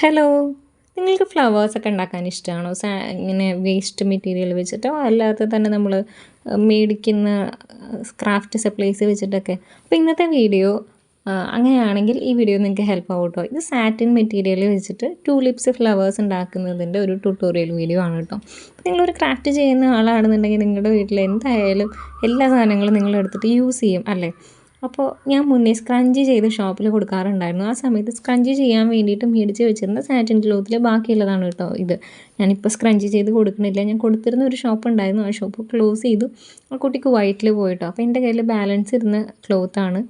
Hello നിങ്ങൾക്ക് ഫ്ലവേഴ്സൊക്കെ ഉണ്ടാക്കാൻ ഇഷ്ടമാണോ ഇങ്ങനെ വേസ്റ്റ് മെറ്റീരിയൽ വെച്ചിട്ടോ? അല്ലാതെ തന്നെ നമ്മൾ മേടിക്കുന്ന ക്രാഫ്റ്റ് സപ്ലൈസ് വെച്ചിട്ടൊക്കെ. അപ്പോൾ ഇന്നത്തെ വീഡിയോ അങ്ങനെയാണെങ്കിൽ ഈ വീഡിയോ നിങ്ങൾക്ക് ഹെൽപ്പ് ആവും ഇത് സാറ്റിൻ മെറ്റീരിയൽ വെച്ചിട്ട് ടൂലിപ്സ് ഫ്ലവേഴ്സ് ഉണ്ടാക്കുന്നതിന്റെ ഒരു ട്യൂട്ടോറിയൽ വീഡിയോ ആണ് കേട്ടോ. നിങ്ങളൊരു ക്രാഫ്റ്റ് ചെയ്യുന്ന ആളാണെന്നുണ്ടെങ്കിൽ നിങ്ങളുടെ വീട്ടിൽ എന്തായാലും എല്ലാ സാധനങ്ങളും നിങ്ങൾ എടുത്തിട്ട് യൂസ് ചെയ്യും അല്ലേ? അപ്പോൾ ഞാൻ മുന്നേ സ്ക്രഞ്ച് ചെയ്ത് ഷോപ്പിൽ കൊടുക്കാറുണ്ടായിരുന്നു. ആ സമയത്ത് സ്ക്രഞ്ച് ചെയ്യാൻ വേണ്ടിയിട്ട് മേടിച്ച് വെച്ചിരുന്ന സാറ്റിൻ ക്ലോത്തിൽ ബാക്കിയുള്ളതാണ് കേട്ടോ ഇത്. ഞാനിപ്പോൾ സ്ക്രഞ്ച് ചെയ്ത് കൊടുക്കുന്നില്ല ഞാൻ കൊടുത്തിരുന്ന ഒരു ഷോപ്പ് ഉണ്ടായിരുന്നു. ആ ഷോപ്പ് ക്ലോസ് ചെയ്തു. ആ കുട്ടിക്ക് വൈറ്റിൽ പോയിട്ടോ. അപ്പോൾ എന്റെ കയ്യിൽ ബാലൻസ് ഇരുന്ന ക്ലോത്താണ്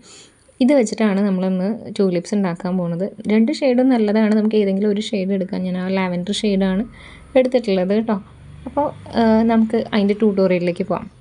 ഇത് വെച്ചിട്ടാണ് നമ്മളൊന്ന് ട്യൂലിപ്സ് ഉണ്ടാക്കാൻ പോകുന്നത് രണ്ട് ഷെയ്ഡും നല്ലതാണ്. നമുക്ക് ഏതെങ്കിലും ഒരു ഷെയ്ഡ് എടുക്കാം. ഞാൻ ആ ലാവൻഡർ ഷെയ്ഡാണ് എടുത്തിട്ടുള്ളത് കേട്ടോ. അപ്പോൾ നമുക്ക് അതിന്റെ ട്യൂട്ടോറിയലിലേക്ക് പോകാം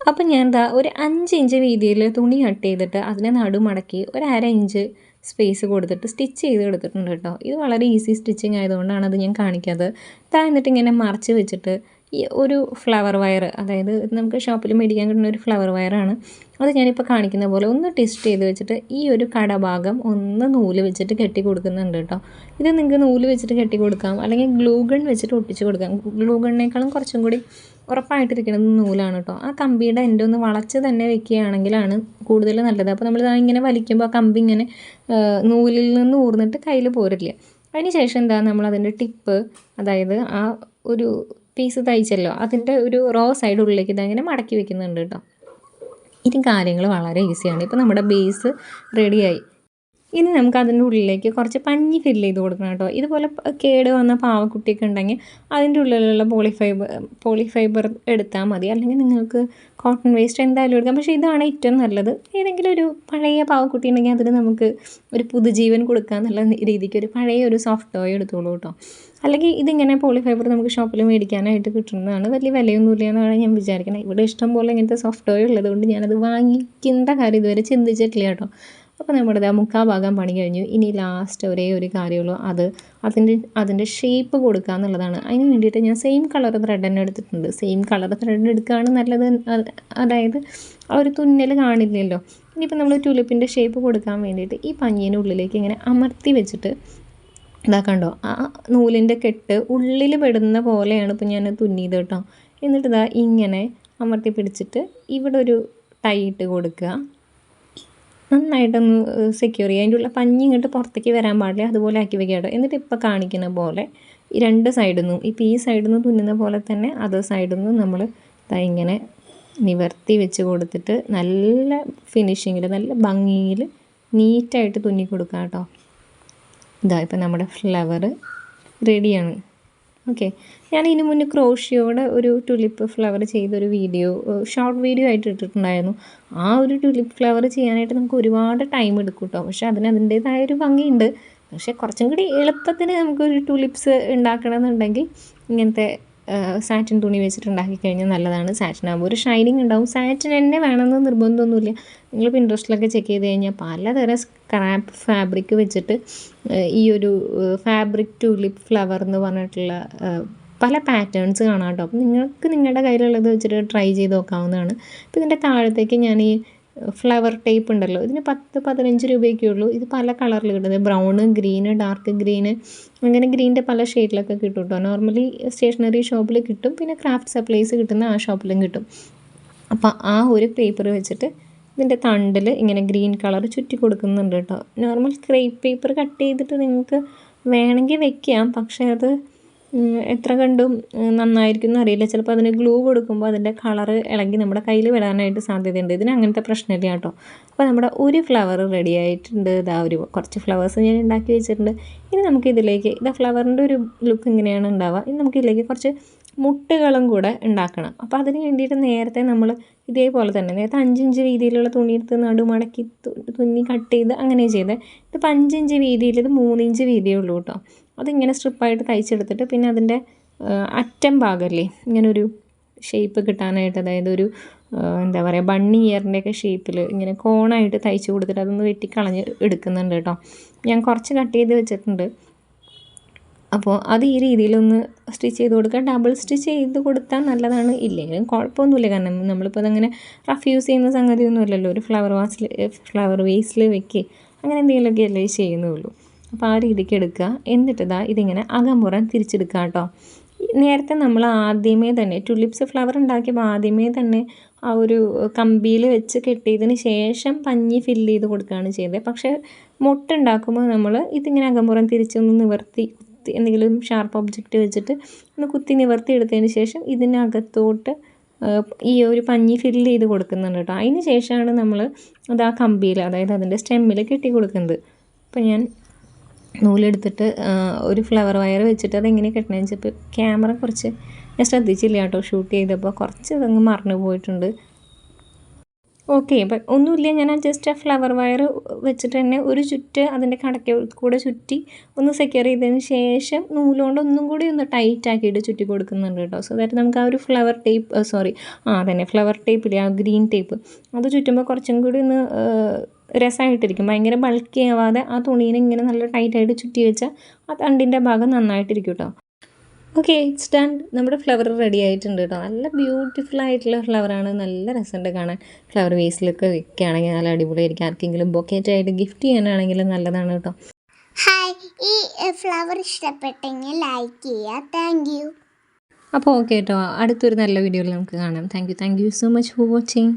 അപ്പം ഞാൻ എന്താ ഒരു അഞ്ച് ഇഞ്ച് വീതിയിൽ തുണി കട്ട് ചെയ്തിട്ട് അതിനെ നടുമടക്കി ഒരു അര ഇഞ്ച് സ്പേസ് കൊടുത്തിട്ട് സ്റ്റിച്ച് ചെയ്ത് എടുത്തിട്ടുണ്ട് കേട്ടോ. ഇത് വളരെ ഈസി സ്റ്റിച്ചിങ് ആയതുകൊണ്ടാണ് അത് ഞാൻ കാണിക്കാത്തത്. താ എന്നിട്ട് ഇങ്ങനെ മറച്ച് വെച്ചിട്ട് ഈ ഒരു ഫ്ലവർ വയർ അതായത് നമുക്ക് ഷോപ്പിൽ മേടിക്കാൻ കിട്ടുന്ന ഒരു ഫ്ലവർ വയറാണ് അത് ഞാനിപ്പോൾ കാണിക്കുന്ന പോലെ ഒന്ന് ടെസ്റ്റ് ചെയ്ത് വെച്ചിട്ട് ഈ ഒരു കടഭാഗം ഒന്ന് നൂൽ വെച്ചിട്ട് കെട്ടി കൊടുക്കുന്നുണ്ട് കേട്ടോ ഇത് നിങ്ങൾക്ക് നൂൽ വെച്ചിട്ട് കെട്ടി കൊടുക്കാം അല്ലെങ്കിൽ ഗ്ലൂ ഗൺ വെച്ചിട്ട് ഒട്ടിച്ച് കൊടുക്കാം. ഗ്ലൂ ഗണ്ണിനേക്കാളും കുറച്ചും കൂടി ഉറപ്പായിട്ടിരിക്കുന്നത് നൂലാണ് കേട്ടോ ആ കമ്പിയുടെ എന്റെ ഒന്ന് വളച്ച് തന്നെ വെക്കുകയാണെങ്കിലാണ് കൂടുതൽ നല്ലത്. അപ്പോൾ നമ്മൾ ഇങ്ങനെ വലിക്കുമ്പോൾ ആ കമ്പി ഇങ്ങനെ നൂലിൽ നിന്ന് ഊർന്നിട്ട് കയ്യിൽ പോരില്ല അതിന് ശേഷം എന്താ നമ്മൾ അതിന്റെ ടിപ്പ് അതായത് ആ ഒരു പീസ് തയ്ച്ചല്ലോ. അതിന്റെ ഒരു റോ സൈഡ് ഉള്ളിലേക്ക് ഇതങ്ങനെ മടക്കി വെക്കുന്നുണ്ട് കേട്ടോ. ഇനി കാര്യങ്ങൾ വളരെ ഈസിയാണ്. ഇപ്പോൾ നമ്മുടെ ബേസ് റെഡിയായി. ഇനി നമുക്ക് അതിന്റെ ഉള്ളിലേക്ക് കുറച്ച് പഞ്ഞി ഫില്ല് ചെയ്ത് കൊടുക്കണം കേട്ടോ. ഇതുപോലെ കേട് വന്ന പാവക്കുട്ടിയൊക്കെ ഉണ്ടെങ്കിൽ അതിന്റെ ഉള്ളിലുള്ള പോളിഫൈബർ പോളിഫൈബർ എടുത്താൽ മതി. അല്ലെങ്കിൽ നിങ്ങൾക്ക് കോട്ടൺ വേസ്റ്റ് എന്തായാലും എടുക്കാം. പക്ഷേ ഇതാണ് ഏറ്റവും നല്ലത്. ഏതെങ്കിലും ഒരു പഴയ പാവക്കുട്ടി ഉണ്ടെങ്കിൽ അതിന് നമുക്ക് ഒരു പുതുജീവൻ കൊടുക്കുക എന്നുള്ള രീതിക്ക് ഒരു പഴയ ഒരു സോഫ്റ്റ് ടോയ് എടുത്തോളൂ കേട്ടോ. അല്ലെങ്കിൽ ഇതിങ്ങനെ പോളിഫൈബർ നമുക്ക് ഷോപ്പിൽ മേടിക്കാനായിട്ട് കിട്ടുന്നതാണ് വലിയ വിലയൊന്നുമില്ല എന്നാണ് ഞാൻ വിചാരിക്കുന്നത് ഇവിടെ ഇഷ്ടം പോലെ ഇങ്ങനത്തെ സോഫ്റ്റ് ടോയ് ഉള്ളതുകൊണ്ട് ഞാനത് വാങ്ങിക്കേണ്ട കാര്യം ഇതുവരെ ചിന്തിച്ചിട്ടില്ല കേട്ടോ. അപ്പോൾ നമ്മുടെ മുക്കാ ഭാഗം പണി കഴിഞ്ഞു. ഇനി ലാസ്റ്റ് ഒരേ ഒരു കാര്യമുള്ളൂ. അത് അതിന്റെ അതിന്റെ ഷേപ്പ് കൊടുക്കുക എന്നുള്ളതാണ്. അതിന് വേണ്ടിയിട്ട് ഞാൻ സെയിം കളർ ത്രെഡ് തന്നെ എടുത്തിട്ടുണ്ട്. സെയിം കളർ ത്രെഡ് എടുക്കുകയാണ് നല്ലത്. അതായത് ആ ഒരു തുന്നൽ കാണില്ലല്ലോ. ഇനിയിപ്പോൾ നമ്മൾ ട്യൂലിപ്പിന്റെ ഷേപ്പ് കൊടുക്കാൻ വേണ്ടിയിട്ട് ഈ പഞ്ഞീന്റെ ഉള്ളിലേക്ക് ഇങ്ങനെ അമർത്തി വെച്ചിട്ട് ഇതാ കണ്ടോ? ആ നൂലിന്റെ കെട്ട് ഉള്ളിൽ പെടുന്ന പോലെയാണ് ഇപ്പോൾ ഞാൻ തുന്നിയത് കേട്ടോ. എന്നിട്ട് ഇതാ ഇങ്ങനെ അമർത്തി പിടിച്ചിട്ട് ഇവിടെ ഒരു ടൈ ഇട്ട് കൊടുക്കുക. നന്നായിട്ടൊന്ന് സെക്യൂർ ചെയ്യുക അതിന്റെ ഉള്ള പഞ്ഞി ഇങ്ങോട്ട് പുറത്തേക്ക് വരാൻ പാടില്ല. അതുപോലെ ആക്കി വെക്കുക കേട്ടോ. എന്നിട്ട് ഇപ്പോൾ കാണിക്കുന്ന പോലെ ഈ രണ്ട് സൈഡിൽ നിന്നും ഇപ്പോൾ ഈ സൈഡിൽ നിന്ന് തുന്നുന്ന പോലെ തന്നെ അതേ സൈഡിൽ നിന്നും നമ്മൾ ഇങ്ങനെ നിവർത്തി വെച്ച് കൊടുത്തിട്ട് നല്ല ഫിനിഷിങ്ങിൽ നല്ല ഭംഗിയിൽ നീറ്റായിട്ട് തുന്നി കൊടുക്കുക കേട്ടോ. ഇതാ ഇപ്പം നമ്മുടെ ഫ്ലവർ റെഡിയാണ് ഓക്കെ. ഞാൻ ഇതിനു മുന്നേ ക്രോഷിയോടെ ഒരു ടുലിപ്പ് ഫ്ലവർ ചെയ്തൊരു വീഡിയോ ഷോർട്ട് വീഡിയോ ആയിട്ട് ഇട്ടിട്ടുണ്ടായിരുന്നു. ആ ഒരു ടുലിപ്പ് ഫ്ലവർ ചെയ്യാനായിട്ട് നമുക്ക് ഒരുപാട് ടൈം എടുക്കും കേട്ടോ പക്ഷെ അതിന് അതിന്റേതായ ഒരു ഭംഗിയുണ്ട്. പക്ഷേ കുറച്ചും കൂടി എളുപ്പത്തിന് നമുക്കൊരു ടുലിപ്സ് ഉണ്ടാക്കണമെന്നുണ്ടെങ്കിൽ ഇങ്ങനത്തെ സാറ്റിൻ തുണി വെച്ചിട്ട് ഉണ്ടാക്കി കഴിഞ്ഞാൽ നല്ലതാണ്. സാറ്റിൻ ആകുമ്പോൾ ഒരു ഷൈനിങ് ഉണ്ടാവും. സാറ്റിൻ തന്നെ വേണമെന്ന് നിർബന്ധമൊന്നുമില്ല. നിങ്ങൾ പിൻട്രസ്റ്റിലൊക്കെ ചെക്ക് ചെയ്ത് കഴിഞ്ഞാൽ പലതരം സ്ക്രാപ്പ് ഫാബ്രിക് വെച്ചിട്ട് ഈ ഒരു ഫാബ്രിക് ടുലിപ്പ് ഫ്ലവർ എന്ന് പറഞ്ഞിട്ടുള്ള പല പാറ്റേൺസ് കാണാം കേട്ടോ. അപ്പം നിങ്ങൾക്ക് നിങ്ങളുടെ കയ്യിലുള്ളത് വെച്ചിട്ട് ട്രൈ ചെയ്ത് നോക്കാവുന്നതാണ്. അപ്പോൾ ഇതിന്റെ താഴത്തേക്ക് ഞാൻ ഈ ഫ്ലവർ ടേപ്പ് ഉണ്ടല്ലോ. ഇതിന് പത്ത് പതിനഞ്ച് രൂപയൊക്കെ ഉള്ളൂ. ഇത് പല കളറിൽ കിട്ടുന്നത്. ബ്രൗണ് ഗ്രീന് ഡാർക്ക് ഗ്രീന് അങ്ങനെ ഗ്രീന്റെ പല ഷെയ്ഡിലൊക്കെ കിട്ടും കേട്ടോ നോർമലി സ്റ്റേഷനറി ഷോപ്പിൽ കിട്ടും. പിന്നെ ക്രാഫ്റ്റ് സപ്ലൈസ് കിട്ടുന്ന ആ ഷോപ്പിലും കിട്ടും. അപ്പോൾ ആ ഒരു പേപ്പർ വെച്ചിട്ട് ഇതിന്റെ തണ്ടിൽ ഇങ്ങനെ ഗ്രീൻ കളർ ചുറ്റി കൊടുക്കുന്നുണ്ട് കേട്ടോ നോർമൽ ക്രേപ്പ് പേപ്പർ കട്ട് ചെയ്തിട്ട് നിങ്ങൾക്ക് വേണമെങ്കിൽ വെക്കാം. പക്ഷേ അത് എത്ര കണ്ടും നന്നായിരിക്കും എന്നറിയില്ല ചിലപ്പോൾ അതിന് ഗ്ലൂ കൊടുക്കുമ്പോൾ അതിന്റെ കളറ് ഇളകി നമ്മുടെ കയ്യിൽ വിടാനായിട്ട് സാധ്യതയുണ്ട്. ഇതിന് അങ്ങനത്തെ പ്രശ്നമില്ല കേട്ടോ. അപ്പോൾ നമ്മുടെ ഒരു ഫ്ലവർ റെഡി ആയിട്ടുണ്ട്. ഇതാ ഒരു കുറച്ച് ഫ്ലവേഴ്സ് ഞാൻ ഉണ്ടാക്കി വെച്ചിട്ടുണ്ട്. ഇനി നമുക്ക് ഇതിലേക്ക് ഇതാ ഫ്ലവറിന്റെ ഒരു ലുക്ക് ഇങ്ങനെയാണ് ഉണ്ടാവുക. ഇനി നമുക്ക് ഇതിലേക്ക് കുറച്ച് മുട്ടുകളും കൂടെ ഉണ്ടാക്കണം. അപ്പോൾ അതിന് വേണ്ടിയിട്ട് നേരത്തെ നമ്മൾ ഇതേപോലെ തന്നെ നേരത്തെ അഞ്ചിഞ്ച് വീതിയിലുള്ള തുണിയെടുത്ത് നടുമടക്കി തുന്നി കട്ട് ചെയ്ത് അങ്ങനെ ചെയ്ത് ഇതിപ്പോൾ അഞ്ചിഞ്ച് വീതിയിൽ ഇത് മൂന്നിഞ്ച് വീതിയേ ഉള്ളൂ കേട്ടോ. അതിങ്ങനെ സ്ട്രിപ്പായിട്ട് തയ്ച്ചെടുത്തിട്ട് പിന്നെ അതിന്റെ അറ്റം ഭാഗമല്ലേ ഇങ്ങനെ ഒരു ഷേപ്പ് കിട്ടാനായിട്ട് അതായത് ഒരു എന്താ പറയുക ബണ്ണി ഇയറിന്റെയൊക്കെ ഷേപ്പിൽ ഇങ്ങനെ കോണായിട്ട് തയ്ച്ച് കൊടുത്തിട്ട് അതൊന്ന് വെട്ടിക്കളഞ്ഞ് എടുക്കുന്നുണ്ട് കേട്ടോ. ഞാൻ കുറച്ച് കട്ട് ചെയ്ത് വെച്ചിട്ടുണ്ട്. അപ്പോൾ അത് ഈ രീതിയിലൊന്ന് സ്റ്റിച്ച് ചെയ്ത് കൊടുക്കുക. ഡബിൾ സ്റ്റിച്ച് ചെയ്ത് കൊടുത്താൽ നല്ലതാണ്. ഇല്ലെങ്കിലും കുഴപ്പമൊന്നുമില്ല. കാരണം നമ്മളിപ്പോൾ അതങ്ങനെ റഫ് യൂസ് ചെയ്യുന്ന സംഗതിയൊന്നും ഇല്ലല്ലോ ഒരു ഫ്ലവർ വാസിൽ ഫ്ലവർ വേസിൽ വെക്കുക അങ്ങനെ എന്തെങ്കിലുമൊക്കെ അല്ലേ ചെയ്യുന്നുള്ളൂ. അപ്പോൾ ആ രീതിക്ക് എടുക്കുക. എന്നിട്ട് ഇതാ ഇതിങ്ങനെ അകമ്പുറം തിരിച്ചെടുക്കുക കേട്ടോ. നേരത്തെ നമ്മൾ ആദ്യമേ തന്നെ ടുലിപ്സ് ഫ്ലവർ ഉണ്ടാക്കിയപ്പോൾ ആദ്യമേ തന്നെ ആ ഒരു കമ്പിയിൽ വെച്ച് കെട്ടിയതിന് ശേഷം പഞ്ഞി ഫില്ല് ചെയ്ത് കൊടുക്കുകയാണ് ചെയ്തത്. പക്ഷേ മുട്ട ഉണ്ടാക്കുമ്പോൾ നമ്മൾ ഇതിങ്ങനെ അകമ്പുറം തിരിച്ചൊന്ന് നിവർത്തി കുത്തി എന്തെങ്കിലും ഷാർപ്പ് ഒബ്ജക്റ്റ് വെച്ചിട്ട് ഒന്ന് കുത്തി നിവർത്തി എടുത്തതിന് ശേഷം ഇതിനകത്തോട്ട് ഈ ഒരു പഞ്ഞി ഫില്ല് ചെയ്ത് കൊടുക്കുന്നുണ്ട് കേട്ടോ അതിന് ശേഷമാണ് നമ്മൾ അത് ആ കമ്പിയിൽ അതായത് അതിന്റെ സ്റ്റെമ്മിൽ കെട്ടി കൊടുക്കുന്നത്. അപ്പം ഞാൻ നൂലെടുത്തിട്ട് ഒരു ഫ്ലവർ വയർ വെച്ചിട്ട് അതെങ്ങനെ കെട്ടണമെന്ന് വെച്ചപ്പോൾ ക്യാമറ കുറച്ച് ഞാൻ ശ്രദ്ധിച്ചില്ല കേട്ടോ ഷൂട്ട് ചെയ്തപ്പോൾ കുറച്ച് ഇതങ്ങ് മറന്നു പോയിട്ടുണ്ട്. ഓക്കെ അപ്പം ഒന്നുമില്ല ഞാൻ ജസ്റ്റ് ആ ഫ്ലവർ വയർ വെച്ചിട്ട് തന്നെ ഒരു ചുറ്റ് അതിന്റെ കടക്ക കൂടെ ചുറ്റി ഒന്ന് സെക്യൂർ ചെയ്തതിന് ശേഷം നൂലുകൊണ്ട് ഒന്നും കൂടി ഒന്ന് ടൈറ്റ് ആക്കിയിട്ട് ചുറ്റി കൊടുക്കുന്നുണ്ട് കേട്ടോ. സോ ദാറ്റ് നമുക്ക് ആ ഒരു ഫ്ലവർ ടേപ്പ് സോറി ആ തന്നെ ഫ്ലവർ ടേപ്പില്ലേ ആ ഗ്രീൻ ടേപ്പ് അത് ചുറ്റുമ്പോൾ കുറച്ചും കൂടി ഒന്ന് രസമായിട്ടിരിക്കും ഭയങ്കര ബൾക്കി ആവാതെ ആ തുണീനെ ഇങ്ങനെ നല്ല ടൈറ്റായിട്ട് ചുറ്റി വെച്ചാൽ ആ തണ്ടിന്റെ ഭാഗം നന്നായിട്ടിരിക്കും കേട്ടോ. ഓക്കെ ഇറ്റ്സ് ഡൺ നമ്മുടെ ഫ്ലവർ റെഡി ആയിട്ടുണ്ട് കേട്ടോ നല്ല ബ്യൂട്ടിഫുൾ ആയിട്ടുള്ള ഫ്ലവറാണ് നല്ല രസമുണ്ട് കാണാൻ. ഫ്ലവർ വേസിലൊക്കെ വെക്കുകയാണെങ്കിൽ നല്ല അടിപൊളിയായിരിക്കും. ആർക്കെങ്കിലും ബൊക്കേറ്റ് ആയിട്ട് ഗിഫ്റ്റ് ചെയ്യാനാണെങ്കിലും നല്ലതാണ് കേട്ടോ ഹായ് ഈ ഫ്ലവർ ഇഷ്ടപ്പെട്ടെങ്കിൽ ലൈക്ക് ചെയ്യുക. താങ്ക് യു അപ്പോൾ ഓക്കെ കേട്ടോ അടുത്തൊരു നല്ല വീഡിയോയിൽ നമുക്ക് കാണാം. Thank you thank you so much for watching